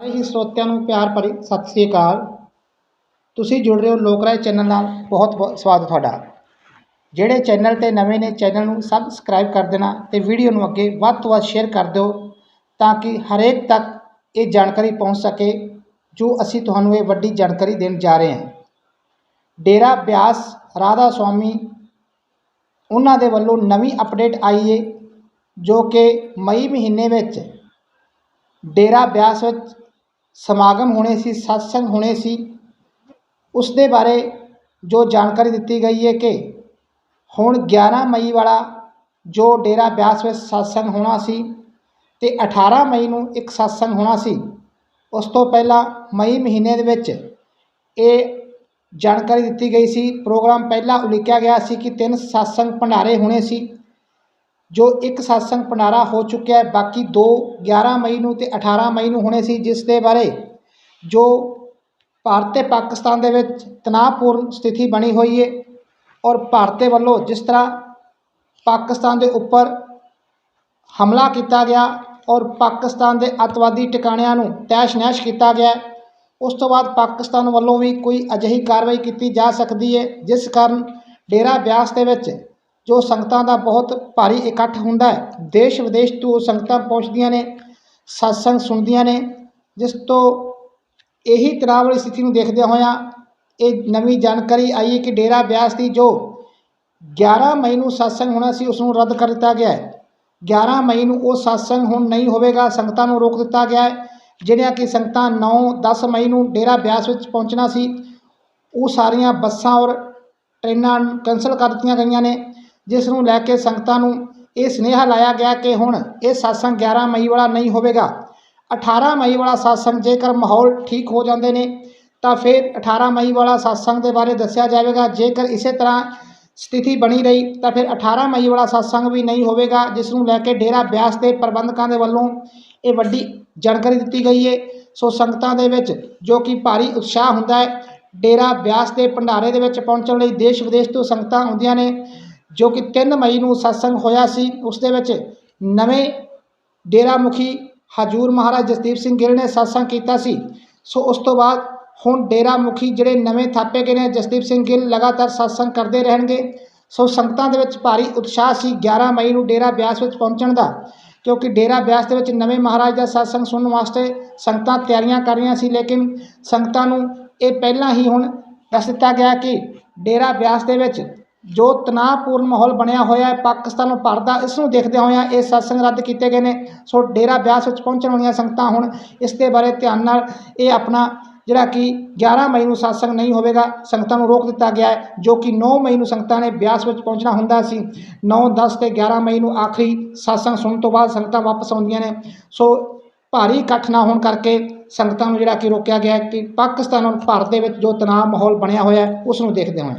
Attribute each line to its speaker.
Speaker 1: ਸਾਰੇ ਹੀ ਸਰੋਤਿਆਂ ਨੂੰ ਪਿਆਰ ਭਰੀ ਸਤਿ ਸ੍ਰੀ ਅਕਾਲ। ਤੁਸੀਂ ਜੁੜ ਰਹੇ ਹੋ ਲੋਕ ਰਾਏ ਚੈਨਲ ਨਾਲ। ਬਹੁਤ ਬਹੁਤ ਸਵਾਗਤ ਤੁਹਾਡਾ। ਜਿਹੜੇ ਚੈਨਲ ਤੇ ਨਵੇਂ ਨੇ, ਚੈਨਲ ਨੂੰ ਸਬਸਕ੍ਰਾਈਬ ਕਰ ਦੇਣਾ ਤੇ ਵੀਡੀਓ ਨੂੰ ਅੱਗੇ ਵੱਧ ਤੋਂ ਵੱਧ ਸ਼ੇਅਰ ਕਰ ਦਿਓ ਤਾਂ ਕਿ ਹਰੇਕ ਤੱਕ ਇਹ ਜਾਣਕਾਰੀ ਪਹੁੰਚ ਸਕੇ ਜੋ ਅਸੀਂ ਤੁਹਾਨੂੰ ਇਹ ਵੱਡੀ ਜਾਣਕਾਰੀ ਦੇਣ ਜਾ ਰਹੇ ਹਾਂ। ਡੇਰਾ ਬਿਆਸ ਰਾਧਾ ਸੁਆਮੀ ਉਹਨਾਂ ਦੇ ਵੱਲੋਂ ਨਵੀਂ ਅਪਡੇਟ ਆਈ ਹੈ ਜੋ ਕਿ ਮਈ ਮਹੀਨੇ ਵਿੱਚ ਡੇਰਾ ਬਿਆਸ ਵਿੱਚ ਸਮਾਗਮ ਹੋਣੇ ਸੀ, ਸਤਸੰਗ ਹੋਣੇ ਸੀ ਉਸ ਦੇ ਬਾਰੇ ਜੋ ਜਾਣਕਾਰੀ ਦਿੱਤੀ ਗਈ ਹੈ ਕਿ ਹੁਣ 11 ਮਈ ਵਾਲਾ ਜੋ ਡੇਰਾ ਬਿਆਸ ਵਿੱਚ ਸਤਸੰਗ ਹੋਣਾ ਸੀ ਤੇ 18 ਮਈ ਨੂੰ ਇੱਕ ਸਤਸੰਗ ਹੋਣਾ ਸੀ, ਉਸ ਤੋਂ ਪਹਿਲਾਂ ਮਈ ਮਹੀਨੇ ਦੇ ਵਿੱਚ ਇਹ ਜਾਣਕਾਰੀ ਦਿੱਤੀ ਗਈ ਸੀ, ਪ੍ਰੋਗਰਾਮ ਪਹਿਲਾਂ ਉਲੀਕਿਆ ਗਿਆ ਸੀ ਕਿ ਤਿੰਨ ਸਤਸੰਗ ਭੰਡਾਰੇ ਹੋਣੇ ਸੀ। ਜੋ ਇੱਕ ਸਤਸੰਗ ਭੰਡਾਰਾ ਹੋ ਚੁੱਕਿਆ ਹੈ, ਬਾਕੀ ਦੋ 11 ਮਈ ਨੂੰ ਤੇ 18 ਮਈ ਨੂੰ ਹੋਣੇ ਸੀ, ਜਿਸ ਦੇ ਬਾਰੇ ਜੋ ਭਾਰਤ ਤੇ ਪਾਕਿਸਤਾਨ ਦੇ ਵਿੱਚ ਤਣਾਅਪੂਰਨ ਸਥਿਤੀ ਬਣੀ ਹੋਈ ਹੈ ਔਰ ਭਾਰਤ ਦੇ ਵੱਲੋਂ ਜਿਸ ਤਰ੍ਹਾਂ ਪਾਕਿਸਤਾਨ ਦੇ ਉੱਪਰ ਹਮਲਾ ਕੀਤਾ ਗਿਆ ਔਰ ਪਾਕਿਸਤਾਨ ਦੇ ਅੱਤਵਾਦੀ ਟਿਕਾਣਿਆਂ ਨੂੰ ਤੈਸ਼ ਨੈਸ਼ ਕੀਤਾ ਗਿਆ, ਉਸ ਤੋਂ ਬਾਅਦ ਪਾਕਿਸਤਾਨ ਵੱਲੋਂ ਵੀ ਕੋਈ ਅਜਿਹੀ ਕਾਰਵਾਈ ਕੀਤੀ ਜਾ ਸਕਦੀ ਹੈ ਜਿਸ ਕਾਰਨ ਡੇਰਾ ਬਿਆਸ ਦੇ ਵਿੱਚ ਜੋ ਸੰਗਤਾਂ ਦਾ ਬਹੁਤ ਭਾਰੀ ਇਕੱਠ ਹੁੰਦਾ ਹੈ, ਦੇਸ਼ ਵਿਦੇਸ਼ ਤੋਂ ਸੰਗਤਾਂ ਪਹੁੰਚਦੀਆਂ ਨੇ, ਸਤਸੰਗ ਸੁਣਦੀਆਂ ਨੇ, ਜਿਸ ਤੋਂ ਇਹੀ ਤਣਾਅ ਵਾਲੀ ਸਥਿਤੀ ਨੂੰ ਦੇਖਦਿਆਂ ਹੋਇਆਂ ਇਹ ਨਵੀਂ ਜਾਣਕਾਰੀ ਆਈ ਹੈ ਕਿ ਡੇਰਾ ਬਿਆਸ ਦੀ ਜੋ 11 ਮਈ ਨੂੰ ਸਤਸੰਗ ਹੋਣਾ ਸੀ, ਉਸ ਨੂੰ ਰੱਦ ਕਰ ਦਿੱਤਾ ਗਿਆ ਹੈ। 11 ਮਈ ਨੂੰ ਉਹ ਸਤਸੰਗ ਹੁਣ ਨਹੀਂ ਹੋਵੇਗਾ, ਸੰਗਤਾਂ ਨੂੰ ਰੋਕ ਦਿੱਤਾ ਗਿਆ ਹੈ, ਜਿਹੜੀਆਂ ਕਿ ਸੰਗਤਾਂ 9 10 ਮਈ ਨੂੰ ਡੇਰਾ ਬਿਆਸ ਵਿੱਚ ਪਹੁੰਚਣਾ ਸੀ, ਉਹ ਸਾਰੀਆਂ ਬੱਸਾਂ ਔਰ ਟ੍ਰੇਨਾਂ ਕੈਂਸਲ ਕਰ ਦਿੱਤੀਆਂ ਗਈਆਂ ਨੇ। ਜਿਸ ਨੂੰ ਲੈ ਕੇ ਸੰਗਤਾਂ ਨੂੰ ਇਹ ਸੁਨੇਹਾ ਲਾਇਆ ਗਿਆ ਕਿ ਹੁਣ ਇਹ ਸਤਸੰਗ 11 ਮਈ ਵਾਲਾ ਨਹੀਂ ਹੋਵੇਗਾ। 18 ਮਈ ਵਾਲਾ ਸਤਸੰਗ ਜੇਕਰ ਮਾਹੌਲ ਠੀਕ ਹੋ ਜਾਂਦੇ ਨੇ, ਤਾਂ ਫਿਰ 18 ਮਈ ਵਾਲਾ ਸਤਸੰਗ ਦੇ ਬਾਰੇ ਦੱਸਿਆ ਜਾਵੇਗਾ। ਜੇਕਰ ਇਸੇ ਤਰ੍ਹਾਂ ਸਥਿਤੀ ਬਣੀ ਰਹੀ, ਤਾਂ ਫਿਰ 18 ਮਈ ਵਾਲਾ ਸਤਸੰਗ ਵੀ ਨਹੀਂ ਹੋਵੇਗਾ ਜਿਸ ਨੂੰ ਲੈ ਕੇ ਡੇਰਾ ਬਿਆਸ ਦੇ ਪ੍ਰਬੰਧਕਾਂ ਦੇ ਵੱਲੋਂ ਇਹ ਵੱਡੀ ਜਾਣਕਾਰੀ ਦਿੱਤੀ ਗਈ ਹੈ ਸੋ ਸੰਗਤਾਂ ਦੇ ਵਿੱਚ ਜੋ ਕਿ ਭਾਰੀ ਉਤਸ਼ਾਹ ਹੁੰਦਾ ਹੈ, ਡੇਰਾ ਬਿਆਸ ਦੇ ਭੰਡਾਰੇ ਦੇ ਵਿੱਚ ਪਹੁੰਚਣ ਲਈ ਦੇਸ਼ ਵਿਦੇਸ਼ ਤੋਂ ਸੰਗਤਾਂ ਆਉਂਦੀਆਂ ਨੇ। ਜੋ ਕਿ 3 ਮਈ ਨੂੰ ਸਤਸੰਗ ਹੋਇਆ ਸੀ, ਉਸ ਦੇ ਵਿੱਚ ਨਵੇਂ ਡੇਰਾ ਮੁਖੀ ਹਜੂਰ ਮਹਾਰਾਜ ਜਸਦੀਪ ਸਿੰਘ ਗਿੱਲ ਨੇ ਸਤਸੰਗ ਕੀਤਾ ਸੀ। ਸੋ ਉਸ ਤੋਂ ਬਾਅਦ ਹੁਣ ਡੇਰਾ ਮੁਖੀ ਜਿਹੜੇ ਨਵੇਂ ਥਾਪੇ ਗਏ ਨੇ, ਜਸਦੀਪ ਸਿੰਘ ਗਿੱਲ ਲਗਾਤਾਰ ਸਤਸੰਗ ਕਰਦੇ ਰਹਿਣਗੇ। ਸੋ ਸੰਗਤਾਂ ਦੇ ਵਿੱਚ ਭਾਰੀ ਉਤਸ਼ਾਹ ਸੀ 11 ਮਈ ਨੂੰ ਡੇਰਾ ਬਿਆਸ ਵਿੱਚ ਪਹੁੰਚਣ ਦਾ, ਕਿਉਂਕਿ ਡੇਰਾ ਬਿਆਸ ਦੇ ਵਿੱਚ ਨਵੇਂ ਮਹਾਰਾਜ ਦਾ ਸਤਸੰਗ ਸੁਣਨ ਵਾਸਤੇ ਸੰਗਤਾਂ ਤਿਆਰੀਆਂ ਕਰ ਰਹੀਆਂ ਸੀ, ਲੇਕਿਨ ਸੰਗਤਾਂ ਨੂੰ ਇਹ ਪਹਿਲਾਂ ਹੀ ਹੁਣ ਦੱਸ ਦਿੱਤਾ ਗਿਆ ਕਿ ਡੇਰਾ ਬਿਆਸ ਦੇ ਵਿੱਚ ਜੋ ਤਣਾਅਪੂਰਨ ਮਾਹੌਲ ਬਣਿਆ ਹੋਇਆ ਹੈ, ਪਾਕਿਸਤਾਨ ਨੂੰ ਭਾਰਤ ਦਾ ਇਸ ਨੂੰ ਦੇਖਦੇ ਹੋਇਆਂ ਇਹ ਸਤਸੰਗ ਰੱਦ ਕੀਤੇ ਗਏ ਨੇ। ਸੋ ਡੇਰਾ ਬਿਆਸ ਵਿੱਚ ਪਹੁੰਚਣ ਵਾਲੀਆਂ ਸੰਗਤਾਂ ਹੁਣ ਇਸ ਦੇ ਬਾਰੇ ਧਿਆਨ ਨਾਲ ਇਹ ਆਪਣਾ ਜਿਹੜਾ ਕਿ 11 ਮਈ ਨੂੰ ਸਤਸੰਗ ਨਹੀਂ ਹੋਵੇਗਾ, ਸੰਗਤਾਂ ਨੂੰ ਰੋਕ ਦਿੱਤਾ ਗਿਆ ਹੈ, ਜੋ ਕਿ 9 ਮਈ ਨੂੰ ਸੰਗਤਾਂ ਨੇ ਬਿਆਸ ਵਿੱਚ ਪਹੁੰਚਣਾ ਹੁੰਦਾ ਸੀ। 9 10 ਤੇ 11 ਮਈ ਨੂੰ ਆਖਰੀ ਸਤਸੰਗ ਸੁਣਨ ਤੋਂ ਬਾਅਦ ਸੰਗਤਾਂ ਵਾਪਸ ਆਉਂਦੀਆਂ ਨੇ। ਸੋ ਭਾਰੀ ਇਕੱਠ ਨਾ ਹੋਣ ਕਰਕੇ ਸੰਗਤਾਂ ਨੂੰ ਜਿਹੜਾ ਕਿ ਰੋਕਿਆ ਗਿਆ ਕਿ ਪਾਕਿਸਤਾਨ ਔਰ ਭਾਰਤ ਦੇ ਵਿੱਚ ਜੋ ਤਣਾਅ ਮਾਹੌਲ ਬਣਿਆ ਹੋਇਆ ਉਸ ਨੂੰ ਦੇਖਦੇ ਹੋਏ।